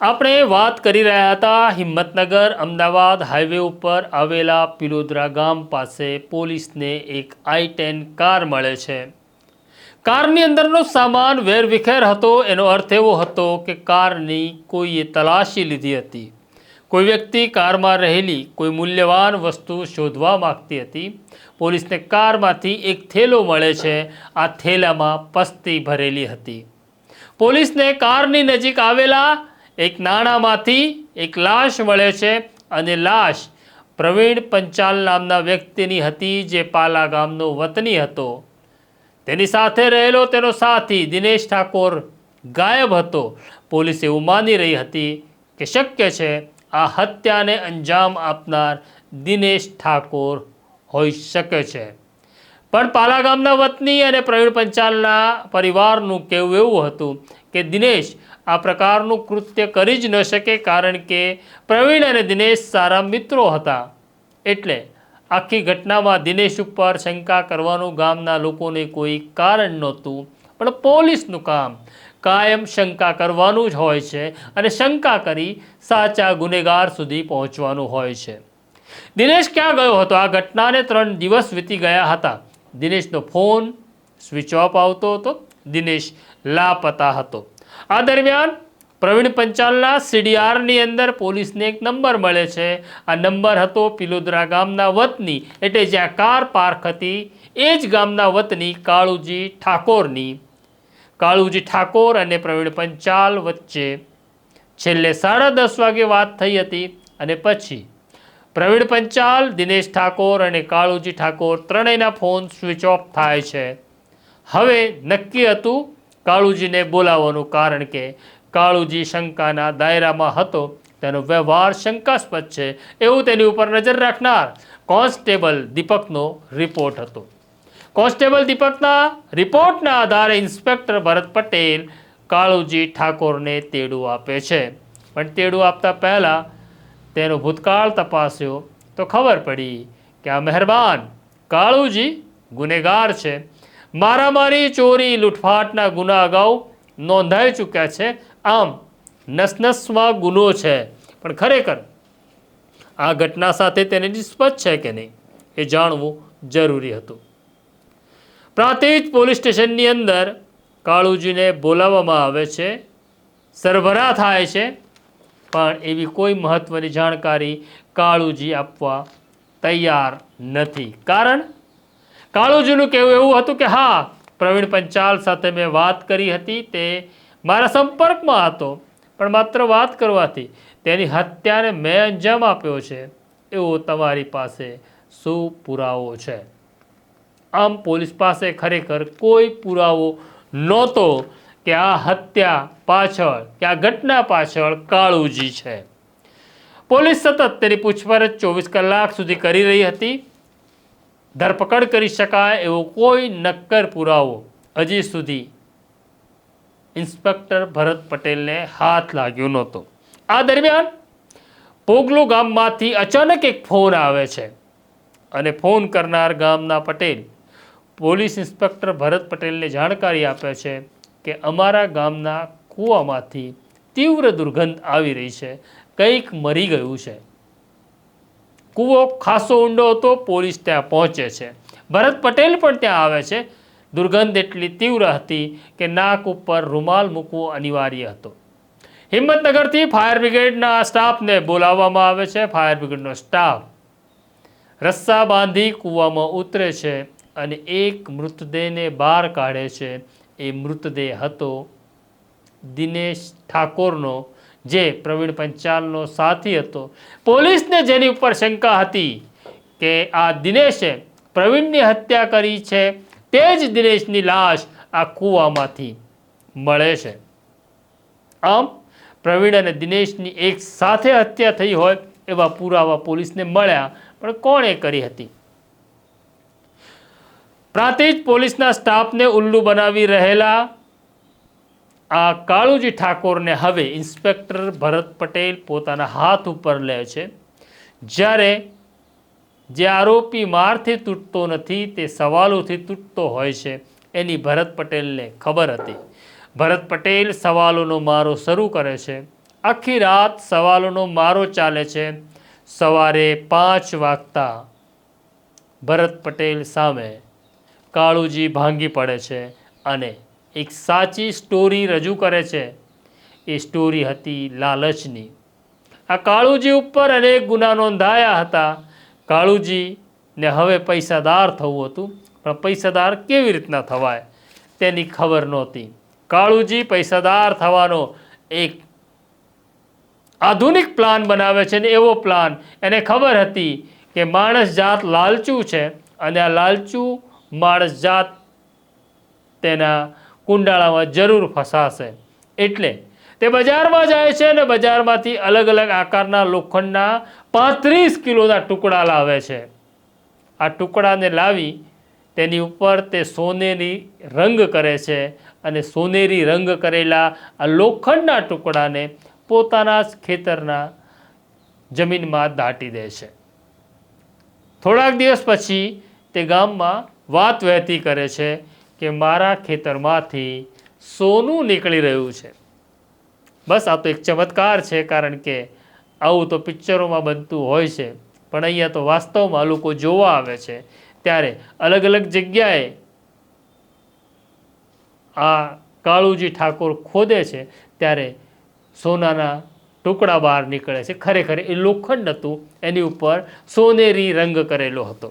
આપણે વાત કરી રહ્યા હતા હિંમતનગર અમદાવાદ હાઈવે ઉપર આવેલા પિલોદરા ગામ પાસે પોલીસને એક આઈ ટેન કાર મળે છે. કારની અંદરનો સામાન વેરવિખેર હતો, એનો અર્થ એવો હતો કે કારની કોઈએ તલાશી લીધી હતી. કોઈ વ્યક્તિ કારમાં રહેલી, કોઈ મૂલ્યવાન વસ્તુ શોધવા માંગતી હતી. પોલીસને કારમાંથી એક થેલો મળે છે, આ થેલામાં પસ્તી ભરેલી હતી. પોલીસને કારની નજીક આવેલા એક નાણામાંથી એક લાશ મળે છે અને લાશ પ્રવીણ પંચાલ નામના વ્યક્તિની હતી જે પાલા ગામનો વતની હતો. તેની સાથે રહેલો તેનો સાથી દિનેશ ઠાકોર ગાયબ હતો. પોલીસ એવું માની રહી હતી કે શક્ય છે આ હત્યાને અંજામ આપનાર દિનેશ ઠાકોર હોઈ શકે છે. પણ પાલા ગામના વતની અને પ્રવીણ પંચાલના પરિવારનું કહેવું એવું હતું કે દિનેશ આ પ્રકારનું કૃત્ય કરી જ ન શકે કારણ કે પ્રવીણ અને દિનેશ સારા મિત્રો હતા. એટલે આખી ઘટનામાં દિનેશ ઉપર શંકા કરવાનું ગામના લોકોને કોઈ કારણ નહોતું. પણ પોલીસનું કામ કાયમ શંકા કરવાનું જ હોય છે અને શંકા કરી સાચા ગુનેગાર સુધી પહોંચવાનું હોય છે. દિનેશ ક્યાં ગયો હતો? આ ઘટનાને ત્રણ દિવસ વીતી ગયા હતા. દિનેશનો ફોન સ્વિચ ઓફ આવતો હતો. દિનેશ લાપતા હતો. આ દરમિયાન પ્રવીણ પંચાલના સીડીઆરની અંદર પોલીસને એક નંબર મળે છે. આ નંબર હતો પિલોદરા ગામના વતની, એટલે જ્યાં કાર પાર્ક હતી, એ જ ગામના વતની કાળુજી ઠાકોરની. કાળુજી ઠાકોર અને પ્રવીણ પંચાલ વચ્ચે છેલ્લે સાડા દસ વાગે વાત થઈ હતી અને પછી પ્રવીણ પંચાલ, દિનેશ ઠાકોર અને કાળુજી ઠાકોર ત્રણેયના ફોન સ્વિચ ઓફ થાય છે. હવે નક્કી હતું કાળુજીને બોલાવવાનું કારણ કે કાળુજી શંકાના દાયરામાં હતો. તેનો વ્યવહાર શંકાસ્પદ છે. એવું તેની ઉપર નજર રાખનાર કોન્સ્ટેબલ દીપકનો રિપોર્ટ હતો. કોન્સ્ટેબલ દીપકના રિપોર્ટના આધારે ઇન્સ્પેક્ટર ભરત પટેલ કાળુજી ઠાકોરને તેડું આપે છે. પણ તેડું આપતા પહેલાં તેનો ભૂતકાળ તપાસ્યો તો ખબર પડી કે આ મહેરબાન કાળુજી ગુનેગાર છે. મારામારી, ચોરી, લૂંટફાટના ગુના અગાઉ નોંધાઈ ચૂક્યા છે. આમ નસનસમાં ગુનો છે. પણ ખરેખર, આ ઘટના સાથે તેને નિસ્બત છે કે નહીં, એ જાણવું જરૂરી હતું. પ્રાંતિજ પોલીસ સ્ટેશનની અંદર કાળુજીને બોલાવવામાં આવે છે. સરભરા થાય છે. પણ એવી કોઈ મહત્ત્વની જાણકારી કાળુજી આપવા તૈયાર નથી. કારણ કાળુજીનું કહેવું એવું હતું કે, હા, પ્રવીણ પંચાલ સાથે મેં વાત કરી હતી, તે મારા સંપર્કમાં હતો, પણ માત્ર વાત કરવાથી. તેની હત્યાને મેં અંજામ આપ્યો છે. એવો તમારી પાસે શું પુરાવો છે? આમ પોલીસ પાસે ખરેખર કોઈ પુરાવો નહોતો કે આ હત્યા પાછળ, કે આ ઘટના પાછળ કાળુજી છે. પોલીસ સતત તેની પૂછપરછ ચોવીસ કલાક સુધી કરી રહી હતી. ધરપકડ કરી શકાય એવો કોઈ નક્કર પુરાવો હજી સુધી ઇન્સ્પેક્ટર ભરત પટેલને હાથ લાગ્યો નહોતો. આ દરમિયાન પોગલો ગામમાંથી અચાનક એક ફોન આવે છે અને ફોન કરનાર ગામના પટેલ પોલીસ ઇન્સ્પેક્ટર ભરત પટેલને જાણકારી આપે છે કે અમારા ગામના કૂવામાંથી તીવ્ર દુર્ગંધ આવી રહી છે, કંઈક મરી ગયું છે. કૂવો ખાસો ઊંડો હતો, પોલીસ ત્યાં પહોંચે છે. ભરત પટેલ પણ ત્યાં આવે છે. દુર્ગંધ એટલી તીવ્ર હતી કે નાક ઉપર રૂમાલ મૂકવો અનિવાર્ય હતો. હિંમતનગરથી ફાયર બ્રિગેડના સ્ટાફને બોલાવવામાં આવે છે. ફાયર બ્રિગેડનો સ્ટાફ રસ્સા બાંધી કૂવામાં ઉતરે છે અને એક મૃતદેહને બહાર કાઢે છે. એ મૃતદેહ હતો દિનેશ ઠાકોરનો જે પ્રવીણ પંચાલનો સાથી હતો. પોલીસને જેની ઉપર શંકા હતી કે આ દિનેશે પ્રવીણની હત્યા કરી છે, તે જ દિનેશની લાશ આ કૂવામાંથી મળે છે. આમ, પ્રવીણ અને દિનેશની એક સાથે હત્યા થઈ હોય એવા પુરાવા પોલીસને મળ્યા, પણ કોણે કરી હતી? પ્રાંતિજ પોલીસના સ્ટાફને ઉલ્લુ બનાવી રહેલા આ કાળુજી ઠાકોરને હવે ઇન્સ્પેક્ટર ભરત પટેલ પોતાના હાથ ઉપર લે છે. જ્યારે જે આરોપી મારથી તૂટતો નથી, તે સવાલોથી તૂટતો હોય છે, એની ભરત પટેલને ખબર હતી. ભરત પટેલ સવાલોનો મારો શરૂ કરે છે. આખી રાત સવાલોનો મારો ચાલે છે. સવારે પાંચ વાગતા ભરત પટેલ સામે કાળુજી ભાંગી પડે છે અને એક સાચી સ્ટોરી રજૂ કરે છે. એ સ્ટોરી હતી લાલચની. આ કાળુજી ઉપર અનેક ગુના નોંધાયા હતા. કાળુજીને હવે પૈસાદાર થવું હતું. પણ પૈસાદાર કેવી રીતના થવાય તેની ખબર નહોતી. કાળુજી પૈસાદાર થવાનો એક આધુનિક પ્લાન બનાવે છે ને એવો પ્લાન એને ખબર હતી કે માણસ જાત લાલચું છે અને આ લાલચું માણસ જાત તેના કુંડાળામાં જરૂર ફસાશે. એટલે તે બજારમાં જાય છે અને બજારમાંથી અલગ અલગ આકારના લોખંડના પાંત્રીસ કિલોના ટુકડા લાવે છે. આ ટુકડાને લાવી તેની ઉપર તે સોનેરી રંગ કરે છે અને સોનેરી રંગ કરેલા આ લોખંડના ટુકડાને પોતાના જ ખેતરના જમીનમાં દાટી દે છે. થોડાક દિવસ પછી તે ગામમાં વાત વહેતી કરે છે કે મારા ખેતરમાંથી સોનું નીકળી રહ્યું છે. બસ, આ તો એક ચમત્કાર છે, કારણ કે આવું તો પિક્ચરોમાં બનતું હોય છે, પણ અહીંયા તો વાસ્તવમાં લોકો જોવા આવે છે. ત્યારે અલગ અલગ જગ્યાએ આ કાળુજી ઠાકોર ખોદે છે, ત્યારે સોનાના ટુકડા બહાર નીકળે છે. ખરેખર એ લોખંડ હતું, એની ઉપર સોનેરી રંગ કરેલો હતો.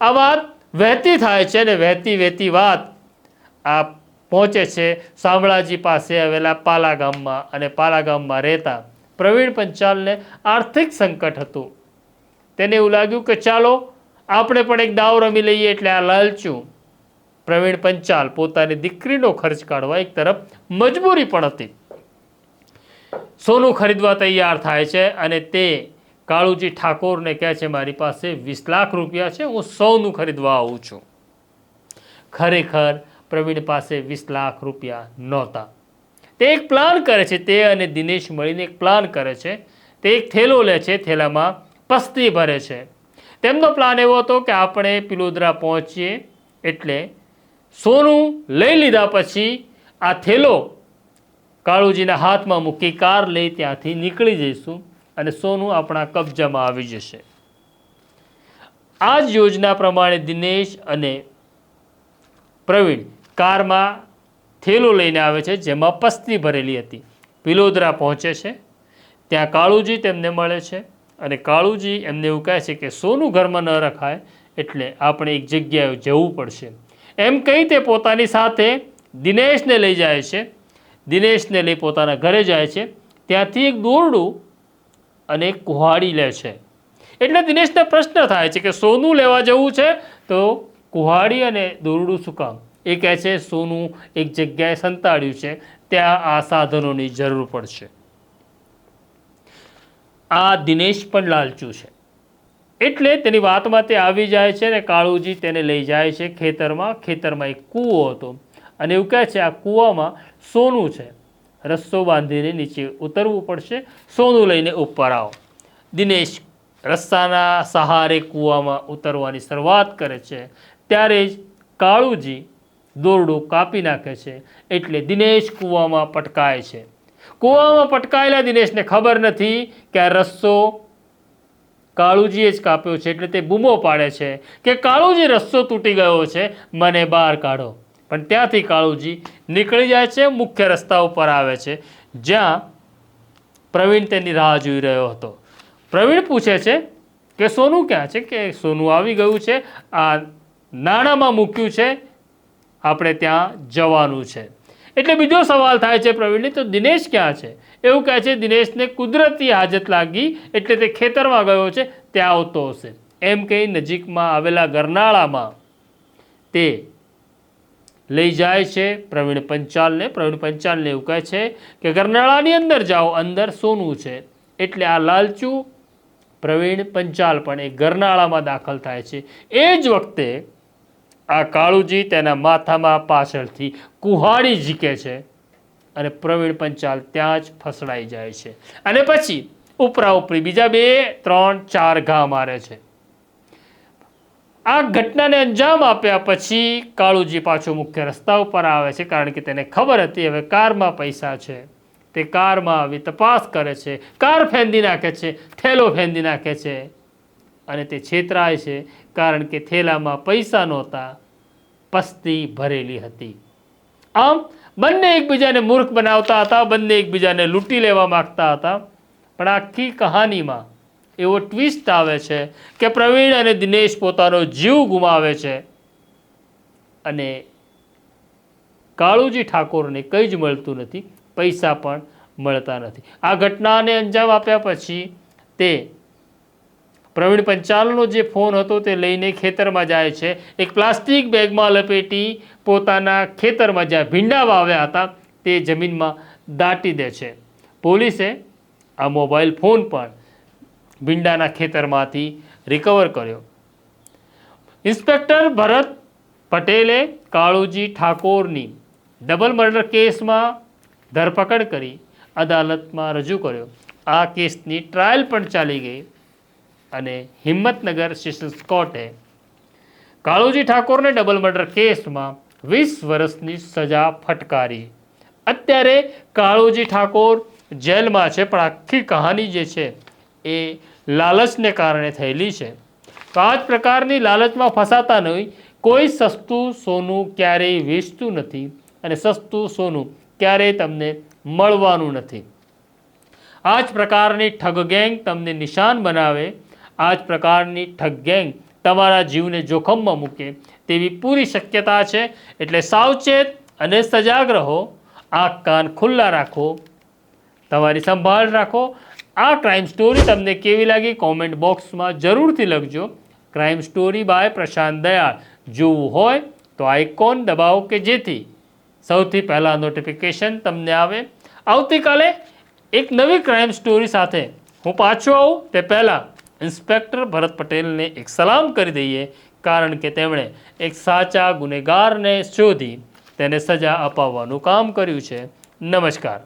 આ વાત વહેતી થાય છે ને વહેતી વહેતી વાત આ પહોંચે છે શામળાજી પાસે આવેલા પાલા ગામમાં અને પાલા ગામમાં રહેતા પ્રવીણ પંચાલને આર્થિક સંકટ હતું. તેને એવું લાગ્યું કે ચાલો, આપણે પણ એક દાવ રમી લઈએ એટલે આ લાલચું. પ્રવીણ પંચાલ પોતાની દીકરીનો ખર્ચ કાઢવા એક તરફ મજબૂરી પણ હતી. સોનું ખરીદવા તૈયાર થાય છે અને તે કાળુજી ઠાકોરને કહે છે, મારી પાસે વીસ લાખ રૂપિયા છે, હું સોનું ખરીદવા આવું છું. ખરેખર પ્રવીણ પાસે વીસ લાખ રૂપિયા નહોતા. તે એક પ્લાન કરે છે, તે અને દિનેશ મળીને એક પ્લાન કરે છે. તે એક થેલો લે છે, થેલામાં પસ્તી ભરે છે. તેમનો પ્લાન એવો હતો કે આપણે પિલોદરા પહોંચીએ એટલે સોનું લઈ લીધા પછી આ થેલો કાળુજીના હાથમાં મૂકી, કાર લઈ ત્યાંથી નીકળી જઈશું. અને સોનું આપણા કબજામાં આવી જશે. આ જ યોજના પ્રમાણે દિનેશ અને પ્રવીણ કારમાં થેલો લઈને આવે છે, જેમાં પસ્તી ભરેલી હતી. પિલોદરા પહોંચે છે. ત્યાં કાળુજી તેમને મળે છે અને કાળુજી એમને એવું કહે છે કે સોનું ઘરમાં ન રખાય એટલે આપણે એક જગ્યાએ જવું પડશે. એમ કહી તે પોતાની સાથે દિનેશને લઈ જાય છે. દિનેશને લઈ પોતાના ઘરે જાય છે. ત્યાંથી એક દોરડું અને કુહાડી લે છે. એટલે દિનેશને પ્રશ્ન થાય છે કે સોનું લેવા જવું છે તો કુહાડી અને દોરડું શું કામ? એ કહે છે સોનું એક જગ્યાએ સંતાડ્યું છે, ત્યાં આ સાધનોની જરૂર પડશે. આ દિનેશ પણ લાલચું છે. એટલે તેની વાતમાં તે આવી જાય છે અને કાળુજી તેને લઈ જાય છે ખેતરમાં. ખેતરમાં એક કૂવો હતો અને એવું કહે છે આ કૂવામાં સોનું છે. રસ્સો બાંધીને નીચે ઉતરવું પડશે. સોનું લઈને ઉપર આવો. દિનેશ રસ્તાના સહારે કૂવામાં ઉતરવાની શરૂઆત કરે છે. ત્યારે જ કાળુજી દોરડું કાપી નાખે છે એટલે દિનેશ કૂવામાં પટકાય છે. કૂવામાં પટકાયેલા દિનેશને ખબર નથી કે આ રસ્સો કાળુજીએ જ કાપ્યો છે એટલે તે બૂમો પાડે છે કે કાળુજી રસ્સો તૂટી ગયો છે, મને બહાર કાઢો. પણ ત્યાંથી કાળુજી નીકળી જાય છે, મુખ્ય રસ્તા ઉપર આવે છે, જ્યાં પ્રવીણ તેની રાહ જોઈ રહ્યો હતો. પ્રવીણ પૂછે છે કે સોનું ક્યાં છે? કે સોનું આવી ગયું છે, આ નાણાંમાં મૂક્યું છે, આપણે ત્યાં જવાનું છે. એટલે બીજો સવાલ થાય છે પ્રવીણને, તો દિનેશ ક્યાં છે? એવું કહે છે, દિનેશને કુદરતી હાજત લાગી, એટલે તે ખેતરમાં ગયો છે, ત્યાં આવતો હશે. એમ કહી નજીકમાં આવેલા ગરનાળામાં તે લઈ જાય છે. પ્રવીણ પંચાલને પ્રવીણ પંચાલને એવું કહે છે કે ગરનાળાની અંદર જાઓ, અંદર સોનું છે. એટલે આ લાલચુ પ્રવીણ પંચાલ પણ એ ગરનાળામાં દાખલ થાય છે. એ જ વખતે આ કાળુજી તેના માથામાં પાછળથી કુહાડી ઝીકે છે અને પ્રવીણ પંચાલ ત્યાં જ ફસડાઈ જાય છે. અને પછી ઉપરા ઉપરી બીજા બે, ત્રણ, ચાર ઘા મારે છે. આ ઘટનાને અંજામ આપ્યા પછી કાળુજી પાછો મુખ્ય રસ્તા ઉપર આવે છે, કારણ કે તેને ખબર હતી હવે કારમાં પૈસા છે. તે કારમાં આવી તપાસ કરે છે, કાર ફેંદી નાખે છે, થેલો ફેંદી નાખે છે અને તે છેતરાય છે, કારણ કે થેલામાં પૈસા નહોતા, પસ્તી ભરેલી હતી. આમ, બંને એકબીજાને મૂર્ખ બનાવતા હતા, બંને એકબીજાને લૂંટી લેવા માંગતા હતા, પણ આખી કહાનીમાં એવો ટ્વિસ્ટ આવે છે કે પ્રવીણ અને દિનેશ પોતાનો જીવ ગુમાવે છે. અને કાળુજી ઠાકોરને કંઈ જ મળતું નથી, પૈસા પણ મળતા નથી. આ ઘટનાને અંજામ આપ્યા પછી તે પ્રવીણ પંચાલનો જે ફોન હતો તે લઈને ખેતરમાં જાય છે. એક પ્લાસ્ટિક બેગમાં લપેટી પોતાના ખેતરમાં જ્યાં ભીંડા વાવ્યા હતા, તે જમીનમાં દાટી દે છે. પોલીસે આ મોબાઈલ ફોન પણ ભીંડાના ખેતરમાંથી રિકવર કર્યો. ઇન્સ્પેક્ટર ભરત પટેલે કાળુજી ઠાકોરની ડબલ મર્ડર કેસમાં ધરપકડ કરી અદાલતમાં રજૂ કર્યો. આ કેસની ટ્રાયલ પણ ચાલી ગઈ અને હિંમતનગર સેશન્સ કોર્ટે કાળુજી ઠાકોરને ડબલ મર્ડર કેસમાં વીસ વર્ષની સજા ફટકારી. અત્યારે કાળુજી ઠાકોર જેલમાં છે, પણ આખી કહાની જે છે એ લાલચને કારણે થયેલી છે. તો આ જ પ્રકારની લાલચમાં ફસાતા નહીં, કોઈ સસ્તું સોનું ક્યારેય વેચતું નથી અને સસ્તું સોનું ક્યારેય તમને મળવાનું નથી. આ જ પ્રકારની ઠગ ગેંગ તમને નિશાન બનાવે, આ જ પ્રકારની ઠગ ગેંગ તમારા જીવને જોખમમાં મૂકે તેવી પૂરી શક્યતા છે. એટલે સાવચેત અને સજાગ રહો, આંખ કાન ખુલ્લા રાખો, તમારી સંભાળ રાખો આ ક્રાઇમ સ્ટોરી તમને કેવી લાગી? કોમેન્ટ બોક્સમાં જરૂરથી લખજો. Crime story by Prashant Dayal જોવું હોય તો આઇકોન દબાવો કે જેથી સૌથી પહેલાં નોટિફિકેશન તમને આવે. આવતીકાલે એક નવી ક્રાઇમ સ્ટોરી સાથે હું પાછો આવું. તે પહેલાં ઇન્સ્પેક્ટર ભરત પટેલને એક સલામ કરી દઈએ, કારણ કે તેમણે એક સાચા ગુનેગારને શોધી તેને સજા અપાવવાનું કામ કર્યું છે. નમસ્કાર.